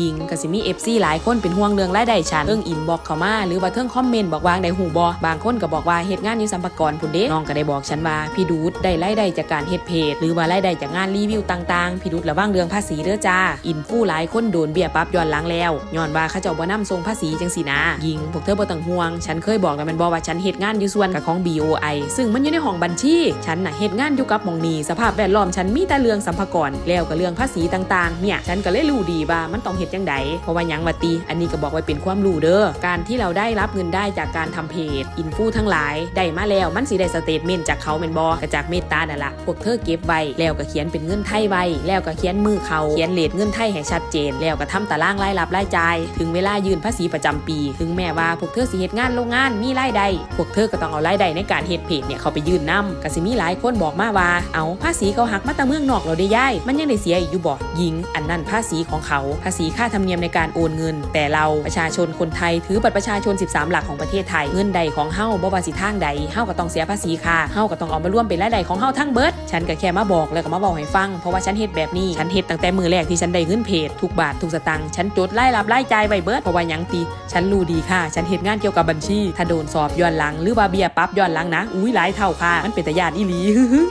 ยิงก็สิมี FC หลายคนเป็นห่วงเรื่องรายได้ฉันเรื่องอินบอกเข้ามาหรือว่าเทิงคอมเมนต์บอกว่าได้หูบอบางคนก็บอกว่าเฮ็ดงานอยู่สัมภากรพุ่นเด้น้องก็ได้บอกฉันว่าพี่ดูดได้รายได้จากการเฮ็ดเพจหรือว่ารายได้จากงานรีวิวต่างๆพี่ดูดระวังเรื่องภาษีเด้อจ้า อินฟูหลายคนโดนเบี้ยปรับย้อนหลังแล้วย้อนว่าเขาเจ้าบ่นำส่งภาษีจังสินะยิงพวกเธอบ่ต้องห่วง ฉันเคยบอกแล้วมันบอกว่าฉันเฮ็ดงานอยู่ส่วนกับของ BOI ซึ่งมันอยู่ในห้องบัญชีฉันน่ะเฮ็ดงานอยู่กับหมองนีสภาพแวดล้อมฉันมีแต่เรื่องสัมภากรแล้วก็เรื่องภาษีต่างๆเนี่ยฉันก็เลยรู้ดีว่ามันต้องเฮ็ดจังใดเพราะว่ายังว่าติอันนี้ก็บอกไว้เป็นความรู้เด้อการที่เราได้รับเงินได้จากการทำเพจอินฟูทั้งหลายได้มาแล้วมันสิได้สเตทเมนต์จากเขาแม่นบ่ก็จากเมตตานั่นล่ะพวกเธอเก็บไว้แล้วก็เขียนเป็นเงินไทยไว้แล้วก็เขียนมือเขาเขียนเลทเงินไทยให้ชัดเจน แล้วก็ทำตารางรายรับรายจ่ายถึงเวลายืนภาษีประจำปี ถึงแม้ว่าพวกเธอสิเฮ็ดงานโรงงานมีรายได้พวกเธอก็ต้องเอารายได้ในการเฮ็ดเพจเนี่ยเขาไปยืนนํก็สิมีหลายคนบอกมาว่า เอาภาษีเขาหักมาต่เมืองนอกเราได้ย่ายมันยังได้เสียอีกอยู่บ่ยิง อันนั้นภาษีของเขาภาษีค่าธรรมเนียมในการโอนเงิน แต่เราประชาชนคนไทยถือบัตรประชาชน 13 หลักของประเทศไทยเงินใดของเฮาบ่ว่าสิทางใดเฮาก็ต้องเสียภาษีค่ะเฮาก็ต้องเอามาร่วมเป็นรายได้ของเฮาทั้งเบิด ฉันก็แค่มาบอกแล้วก็มาบอกให้ฟังเพราะว่าฉันเฮ็ดแบบนี้ฉันเฮ็ดตั้งแต่มือแรกที่ฉันได้เงินเพจทุกบาททุกสตางค์ฉันจดรายรับรายจ่ายไว้เบิดเพราะว่ายังตีฉันรู้ดีค่ะ ฉันเฮ็ดงานเกี่ยวกับบัญชี ถ้าโดนสอบย้อนหลังหรือว่าเบียปรับย้อนหลังนะอุ้ยหลายเท่าค่ะ มันเป็นตาญาติอีหลี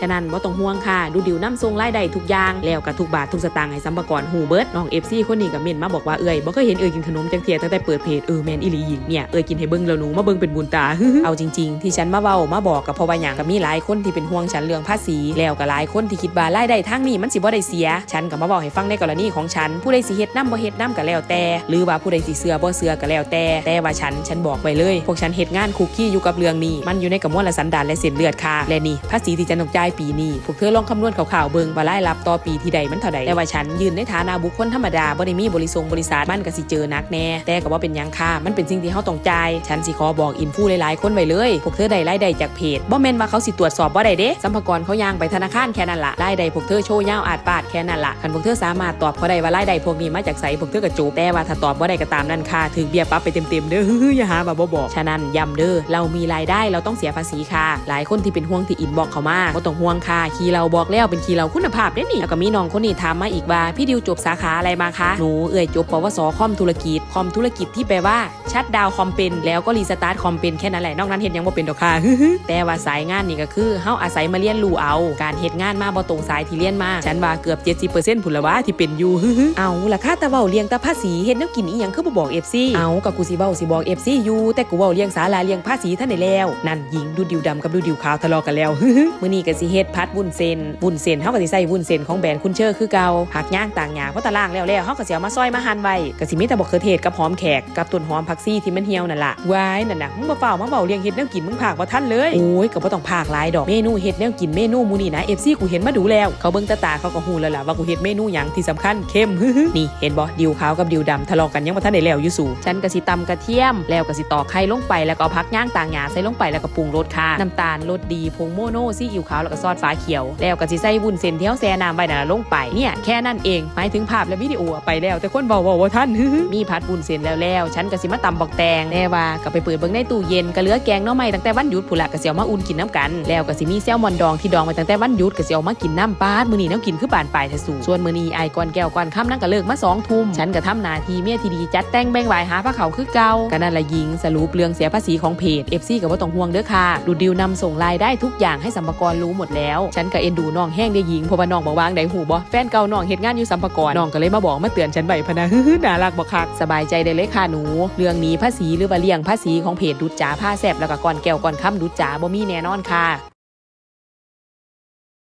ฉะนั้นบ่ต้องห่วงค่ะ ดูดิวน้ำทรงรายได้ทุกอย่างแล้วกับทุกบาททุกสตางค์ให้สัมภากรหูเบิดน้อง FC คนนี้ก็เมนมาบอกว่าเอ้ยบ่เคยเห็นเอ้ยกินขนมจังเทียตั้งแต่เปิดเพจเออแมนอีหลีหญิงเนี่ยเอ้ยกินให้เบิ่งแล้วหนูมาเบิ่งเป็นบุญตาเอาจริง ๆ ที่ฉันมาเว้ามาบอกกับพราะว่าหยังก็มีหลายคนที่เป็นห่วงฉันเรื่องภาษีแล้วก็หลายคนที่คิดว่ารายได้ทางนี้มันสิบ่ได้เสีย ฉันก็มาบอกให้ฟังในกรณีของฉัน ผู้ใดสิเฮ็ดนํบ่เฮ็ดนํก็แล้วแต่ หรือว่าผู้ใดสิเสือบ่เสือก็แล้วแต่ แต่ว่าฉันฉันบอกไว้เลย พวกฉันเฮ็ดงานคุกกี้อยู่กับเรื่องนี้ มันอยู่ในกระมวลสันดานและเส้นเลือดค่ะและนี่ภาษีที่ฉันต้องจ่ายปีนี้พวกเธอลองคำนวณข่าวๆเบิ่งว่ารายรับต่อปีที่ใดมันเท่าใดแต่ว่าฉันยืนในฐานะบุคคลธรรมดาบ่ได้มีบริษัทบริษัทมันก็สิเจอหนักแน่ แต่ก็บ่าเป็นยังค่ะ มันเป็นสิ่งที่เฮาต้องจ่าย ฉันสิขอบอกอินฟูหลายๆ คนไว้เลย พวกเธอได้รายได้จากเพจบ่แม่นว่าเขาสิตรวจสอบบ่ได้เด้สัมภากรเขาย่างไปธนาคารแค่นั้นล่ะรายได้พวกเธอโชว์ยาวอาดปาดแค่นั้นล่ะคันพวกเธอสามารถตอบเขาได้ว่ารายได้พวกนี้มาจากไสพวกเธอก็จบแต่ว่าถ้าตอบบ่ได้ก็ตามนั่นค่ะถึงเบียปรับไปเต็มๆเด้ออย่าหาว่บ่บอกฉะนั้นย้ำเด้อเรามีรายได้เราต้องเสียภาษีค่ะ หลายคนที่เป็นห่วงที่อินบอกเขามาบ่ต้องห่วงค่ะคีเราบอกแล้วเป็นคีเราคุณภาพเด้นี่แล้วก็มีน้องคนนี้ถามมาอีกว่าพี่ดิวจบสาขาอะไรมาคะหนูเอ่ยจบปวสคอมธุรกิจคอมธุรกิจที่แปลว่าชัดดาวคอมเป็นแล้วก็รีสตาร์ทคอมเป็นแค่นั้นแหละนอกนั้นเห็นยังบ่าเป็นดอกค่ะแต่ว่าสายงานนี่ก็คือเฮาอาศัยมาเรียนรู้เอา การเฮ็ดงานมาบ่ตรงสายที่เรียนมาฉันว่าเกือบ 70%พุ่นละวะที่เป็นอยู่เอาล่ะค่าตะเว้าเลี้ยงตาภาษีเฮ็ดแนวกินอีหยังคือบ่บอก FC เอาก็กูสิเว้าสิบอก FC อยู่แต่กูเว้าเลี้ยงสาลาเลี้ยงภาษีท่านได้แล้ว นั่นหญิงดูดิวดำกับดูดิวขาวทะเลาะกันแล้วมื้อนี้ก็สิเฮ็ดพัดวุ้นเส้นวุ้นเส้นเฮาก็สิใส่วุ้นเส้นของแบรนด์คุณเชอร์คือเก่าหักย่างต่างหยาเพราะตารางแล้วแล้วเฮาก็สิเอามาซอยมาหั่นไว้ก็สิมีแต่บักเขือเทศกับหอมแขกกับต้นหอมผักซี่ที่มันเหี่ยวนั่นล่ะวายนั่นน่ะมึงมาเฝ้ามาเว้าเลี้ยงเฮ็ดแนวกินมึงพากบ่ทันเลยโอ้ยก็บ่ต้องพากหลายดอกเมนูเฮ็ดแนวกินเมนูมูนี่นะ FC กูเห็นมาดูแล้ว เขาเบิ่งตาตาเขาก็ฮู้แล้วล่ะว่ากูเฮ็ดเมนูหยังที่สำคัญเข้มฮึนี่เห็นบ่ดิวขาวกับดิวดำทะเลาะกันยังบ่ทันได้แล้วอยู่สู่ฉันก็สิตำกระเทียม แล้วก็สิตอกไข่ลงไปแล้วก็เอาผักย่างต่างหยาใส่ลงไปแล้วก็ปรุงรสค่ะน้ำตาลรสดีผงโมโนซี่อิ๊วขาวแล้วก็ซอสฟ้าเขียว แล้วก็สิใส่วุ้นเส้นเที่เฮาแช่น้ำไว้นั่นนะลงไปเนี่ยแค่นั้นเองหมายถึงภาพและวิดีโอไปแล้วแต่คนเว้าเว้าบ่ทันมีผัดวุ้นเส้นแล้วแล้วฉันก็สิมาตำบักแตงแต่ว่าก็ไปเปิดเบิ่งในตู้เย็นก็เหลือแกงน่อไม้ตั้งแต่วันหยุดพุ่นละก็เสิเอามาอุ่นกินน้ำกัน แล้วก็สิมีแซลมอนดองที่ดองไว้ตั้งแต่วันหยุดก็เสิเอามากินน้ำปาดมื้อนี้น้ำกินคือบานปลายทะสูส่วนมื้อนี้ไอายก่อนแก้วก่อนค่ำนั่งก็เลิกมาสองทุ่มฉันก็ทำนาทีเมียที่ดีจัดแต่งแบ่งไหวหาพระเขาคือเก่าก็นั่นละยิงสรุปเรื่องเสียภาษีของเพจ FC ก็บ่ต้องห่วงเด้อค่ะดูดิวนำส่งรายได้ทุกอย่างให้สัมภากรรู้หมดแล้ว ฉันก็เอ็นดูน้องแห้งได้ยิงเพราะว่าน้องบอกวางได้หูบ่แฟนเก่าน้องเฮ็ดงานอยู่สัมภากรน้องก็เลยมาบอกมาเตือนฉันใบพนะนะน่ารักบ่คักสบายใจได้เลยค่ะหนู เรื่องนี้ภาษีหรือว่าเลี่ยงภาษีของเพจดุจจ๋าผ้าแสบแล้วก็ก่อนแก้วก่อนค้ำดุจจ๋าบ่มีแน่นอนค่ะ